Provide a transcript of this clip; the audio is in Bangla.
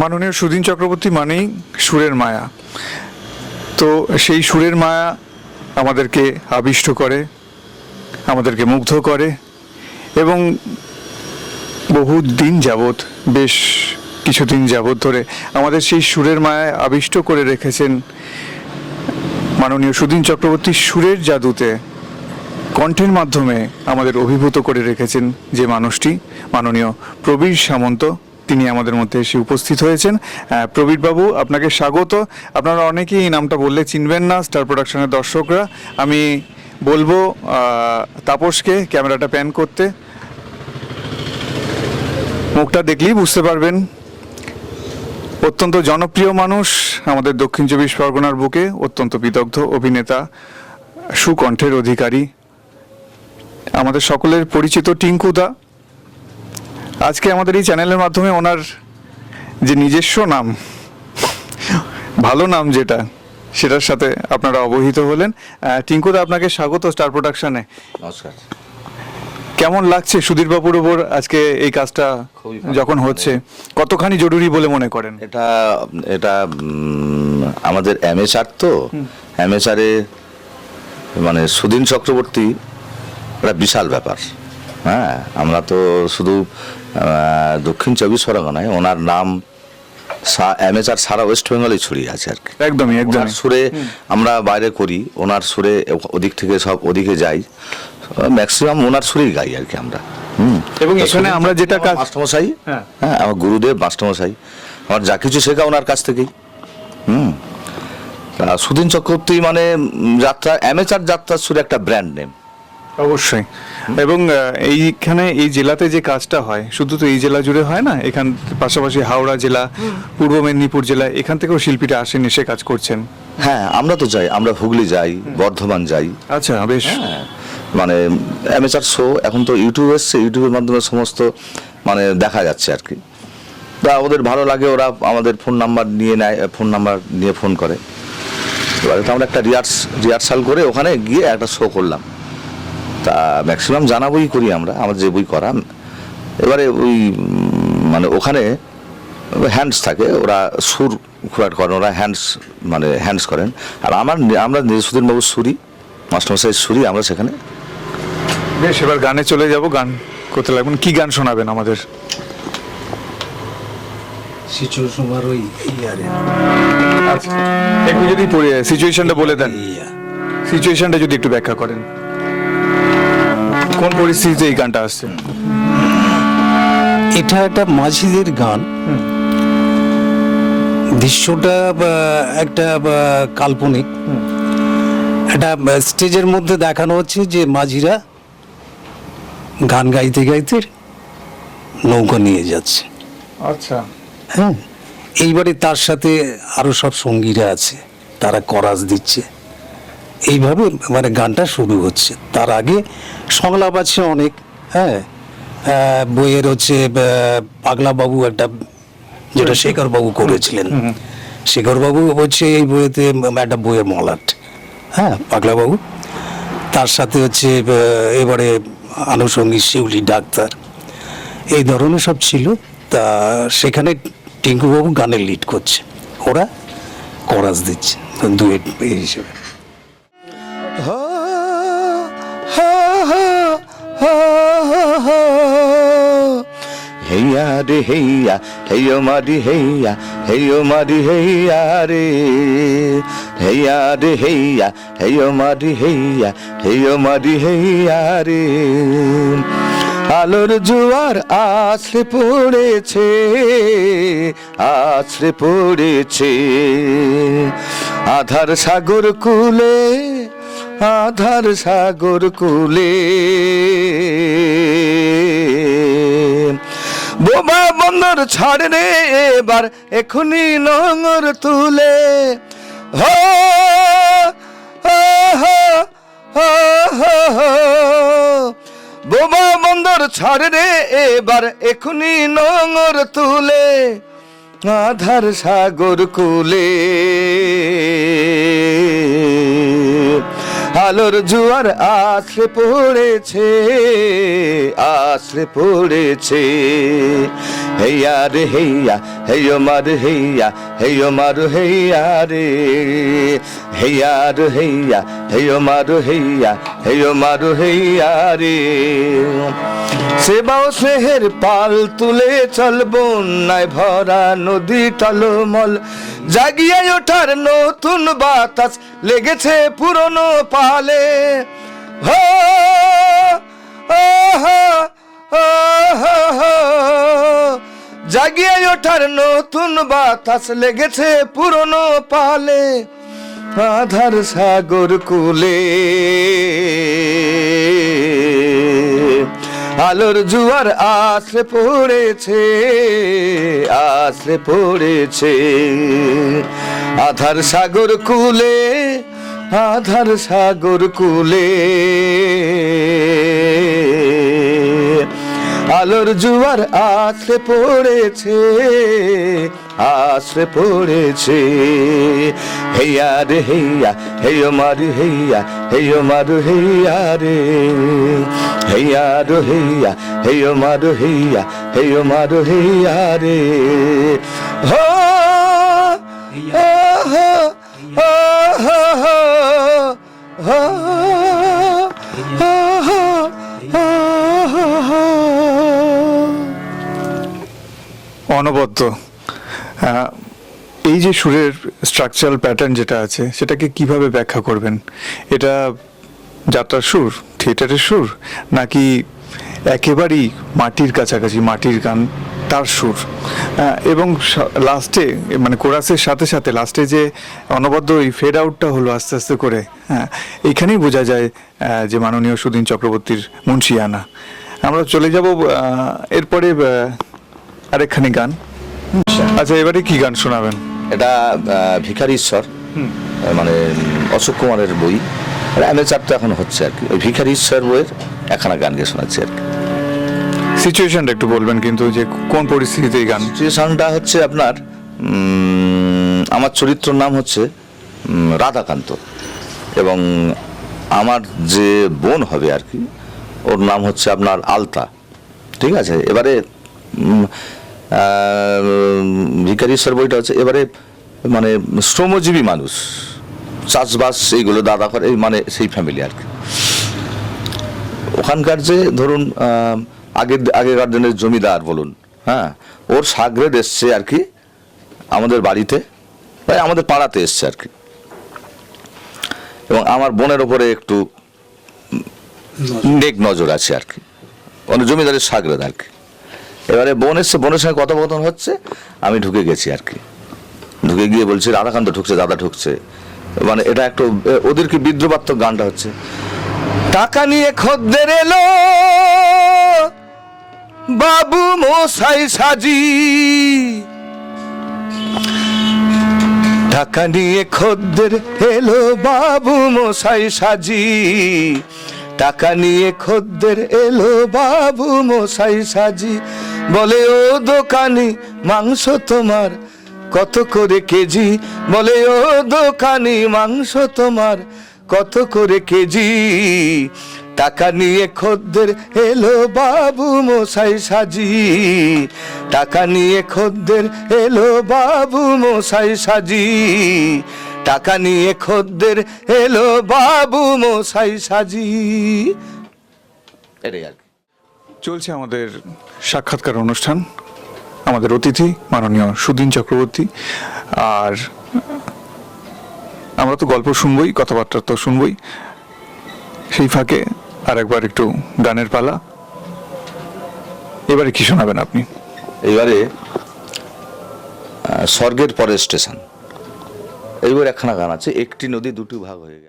মাননীয় সুধীন চক্রবর্তী মানেই সুরের মায়া। তো সেই সুরের মায়া আমাদেরকে আবিষ্ট করে, আমাদেরকে মুগ্ধ করে এবং বহু দিন যাবৎ বেশ কিছুদিন যাবৎ ধরে আমাদের সেই সুরের মায়ায় আবিষ্ট করে রেখেছেন মাননীয় সুধীন চক্রবর্তী সুরের জাদুতে কণ্ঠের মাধ্যমে আমাদের অভিভূত করে রেখেছেন যে মানুষটি মাননীয় প্রবীর সামন্ত তিনি আমাদের মধ্যে এসে উপস্থিত হয়েছেন। আহ, প্রবীর বাবু আপনাকে স্বাগত। আপনারা অনেকেই এই নামটা বললে চিনবেন না স্টার প্রোডাকশনের দর্শকরা। আমি বলব তাপসকে ক্যামেরাটা প্যান করতে। মুখটা দেখলেই বুঝতে পারবেন। অত্যন্ত জনপ্রিয় মানুষ, আমাদের দক্ষিণ চব্বিশ পরগনার বুকে অত্যন্ত বিদগ্ধ অভিনেতা, সুকণ্ঠের অধিকারী, আমাদের সকলের পরিচিত টিঙ্কুদা আজকে আমাদের এই চ্যানেলের মাধ্যমে ওনার যে নিজস্ব নাম, ভালো নাম যেটা, সেটার সাথে আপনারা অবহিত হলেন। টিঙ্কুদা আপনাকে স্বাগত স্টার প্রোডাকশনে। নমস্কার। কেমন লাগছে সুধীরবাবুর ওপর আজকে এই কাজটা যখন হচ্ছে? কতখানি জরুরি বলে মনে করেন? এটা এটা আমাদের এমএসআর তো। এমএসআরে মানে সুদিন চক্রবর্তী একটা বিশাল ব্যাপার। হ্যাঁ আমরা তো শুধু দক্ষিণ চব্বিশ পরগনায় ওনার নাম এমএসআর সারা ওয়েস্ট বেঙ্গলে ছড়িয়ে আছে আর কি। একদমই একদম সুরে আমরা বাইরে করি ওনার সুরে ওদিক থেকে সব ওদিকে যাই। ম্যাক্সিমাম ওনার সুরেই গাই আর কি আমরা। হুম। এবং এখানে আমরা যেটা কাজ মাস্টারমশাই? হ্যাঁ। হ্যাঁ আমার গুরুদেব মাস্টারমশাই। আমার যা কিছু শেখা ওনার কাছ থেকেই। হুম। তা সুদিন চক্রবর্তী মানে যাত্রা অ্যামেচার যাত্রার সুরে একটা ব্র্যান্ড নেম অবশ্যই। এবং এইখানে এই জেলাতে যে কাজটা হয় শুধু তো এই জেলা জুড়ে হয় না এখান পাশাপাশি হাওড়া জেলা পূর্ব মেদিনীপুর জেলা এখান থেকেও শিল্পীরা আসেন এসে কাজ করছেন। হ্যাঁ আমরা তো যাই আমরা হুগলি যাই বর্ধমান যাই। আচ্ছা বেশ। হ্যাঁ। মানে অ্যামেচার শো, এখন তো ইউটিউব এসছে ইউটিউবের মাধ্যমে সমস্ত মানে দেখা যাচ্ছে আর কি। তা ওদের ভালো লাগে, ওরা আমাদের ফোন নাম্বার নিয়ে নেয় ফোন নাম্বার নিয়ে ফোন করে। এবারে তো আমরা একটা রিহার্স, রিহার্সাল করে ওখানে গিয়ে একটা শো করলাম। তা ম্যাক্সিমাম জানা বই করি আমরা আমার যে বই করা। এবারে ওই মানে ওখানে হ্যান্ডস থাকে, ওরা সুর একটা করেন, ওরা হ্যান্ডস মানে হ্যান্ডস করেন। আর আমার, আমরা সুধীরবাবু সুরি মাস্টারমশাই সুরি আমরা সেখানে বেশ এবার গানে চলে যাব গান করতে লাগবেন। কি গান শোনাবেন আমাদের? সিচুর ওই ইয়ারে। আচ্ছা একটু যদি সিচুয়েশনটা বলে দেন। সিচুয়েশনটা যদি একটু ব্যাখ্যা করেন। কোন পরিস্থিতিতে এই গানটা আসছে? এটা একটা মাঝিদের গান। দৃশ্যটা একটা কাল্পনিক। একটা স্টেজের মধ্যে দেখানো হচ্ছে যে মাঝিরা গান গাইতে গাইতে নৌকা নিয়ে যাচ্ছে। আচ্ছা। হ্যাঁ এইবারে তার সাথে আরও সব সঙ্গীরা আছে তারা করাজ দিচ্ছে। এইভাবে মানে গানটা শুরু হচ্ছে। তার আগে সংলাপ আছে অনেক হ্যাঁ বইয়ের হচ্ছে আহ, পাগলা বাবু একটা যেটা শেখর বাবু করেছিলেন। শেখর বাবু হচ্ছে এই বইয়েতে একটা বইয়ের মলাট হ্যাঁ পাগলা বাবু তার সাথে হচ্ছে এবারে আনুষঙ্গিক শিউলি ডাক্তার এই ধরনের সব ছিল তা সেখানে টিঙ্কুবাবু গানের লিড করছে ওরা করাস দিচ্ছে দুয়েট এই হিসেবে হেইয়া রে হেইয়া, হেইয় মারি হেইয়া, হেইয় মারি হেইয়া রে। হেইয়া রে হেইয়া, হেইয় মারি হেইয়া, হেইয় মারি হেইয়া রে। আলোর জোয়ার আছড়ে পড়েছে আছড়ে পড়েছে। আধার সাগর কুলে, আধার সাগর কুলে। বোবা বন্দর ছাড় রে এবার এখনি নঙর তুলে। হো। বোবা বন্দর ছাড় রে এবার এখনি নঙর তুলে। আধার সাগর কুলে। আলোর জুয়ার আশ্রে পড়েছে আশ্রে পড়েছে। হেয়া রে হেয়া হেয় মার হেয়া হেয় মার হেয়া রে। হেয়া রে হেয়া হেয় মার হেয়া হেয় মার হেয়া রে। সেবাও স্নেহের পাল তুলে চল বন্যায় ভরা নদী টলমল। জাগিয়ে ওঠার নতুন বাতাস লেগেছে পুরনো পালে। হো হো, হো, হো। জাগিয়ে ওঠার নতুন বাতাস লেগেছে পুরনো পালে, আধার সাগর কুলে। আলোর জুয়ার আশ্রে পড়েছে আশ্রে পড়েছে। আধার সাগর কুলে, আধার সাগর কুলে। আলোর জুয়ার আশ্রে পড়েছে আশ্রে পড়েছে। হেয়া রে হেয়া, হেয় মারু হেয়া, হেয় মারু হেয়া রে। হেয়া রো হেয়া, হেয় মারু হেয়া, হেয় মারু হেয়া রে। হো হো হো হো হো। অনবদ্য। এই যে সুরের স্ট্রাকচারাল প্যাটার্ন যেটা আছে, সেটাকে কীভাবে ব্যাখ্যা করবেন? এটা যাত্রার সুর, থিয়েটারের সুর, নাকি একেবারেই মাটির কাছাকাছি, মাটির গান, তার সুর? এবং লাস্টে মানে কোরাসের সাথে সাথে লাস্টে যে অনবদ্য এই ফেড আউটটা হলো আস্তে আস্তে করে হ্যাঁ এইখানেই বোঝা যায় যে মাননীয় সুদিন চক্রবর্তীর মুন্সিয়ানা। আমরা চলে যাব এরপরে আরেকখানি গান। আচ্ছা। এবারে কি গান শোনাবেন? এটা ভিখারি ঈশ্বর মানে অশোক কুমারের বই। অ্যামেচার তো এখন হচ্ছে আর কি। ওই ভিখারি ঈশ্বর বইয়ের একখানা গান গিয়ে শোনাচ্ছি আর কি। সিচুয়েশনটা একটু বলবেন কিন্তু যে কোন পরিস্থিতিতে এই গান? সিচুয়েশনটা হচ্ছে আপনার আমার চরিত্রর নাম হচ্ছে রাধাকান্ত। এবং আমার যে বোন হবে আর কি ওর নাম হচ্ছে আপনার আলতা। ঠিক আছে? এবারে ভিকারীশ্বর বইটা হচ্ছে এবারে মানে শ্রমজীবী মানুষ চাষবাস এইগুলো দাদা করে মানে সেই ফ্যামিলি আর কি। ওখানকার যে ধরুন আগের আগেকার দিনের জমিদার বলুন হ্যাঁ ওর সাগরেদ এসছে আর কি আমাদের বাড়িতে প্রায় আমাদের পাড়াতে এসছে আর কি। এবং আমার বোনের ওপরে একটু নেক নজর আছে আর কি মানে জমিদারের সাগরেদ আর কি। এবারে বোন এসছে বোনের সঙ্গে কথোপকথন হচ্ছে আমি ঢুকে গেছি আর কি। ঢুকে গিয়ে বলছি রাধাকান্ত ঢুকছে দাদা ঢুকছে। মানে এটা একটু এ, ওদেরকে বিদ্রোপাত্মক গানটা হচ্ছে। টাকা নিয়ে খদ্দের এলো বাবু মশাই সাজি। টাকা নিয়ে খদ্দের এলো বাবু মশাই সাজি। টাকা নিয়ে খদ্দের এলো বাবু মশাই সাজি। বলে, ও দোকানি, মাংস তোমার কত করে কেজি? বলে, ও দোকানি, মাংস তোমার কত করে কেজি? টাকা নিয়ে খদ্দের এলো বাবু মশাই সাজি। টাকা নিয়ে খদ্দের এলো বাবু মশাই সাজি। টাকা নিয়ে খদ্দের এলো বাবু মশাই সাজি। এটাই চলছে আমাদের সাক্ষাৎকার অনুষ্ঠান, আমাদের অতিথি মাননীয় সুদিন চক্রবর্তী। আর আমরা তো গল্প শুনবই, কথাবার্তা তো শুনবই। সেই ফাঁকে আর একবার একটু গানের পালা। এবারে কি শোনাবেন আপনি? এবারে স্বর্গের পরের স্টেশন। এইবার একখানা গান আছে, একটি নদী দুটো ভাগ হয়ে গেল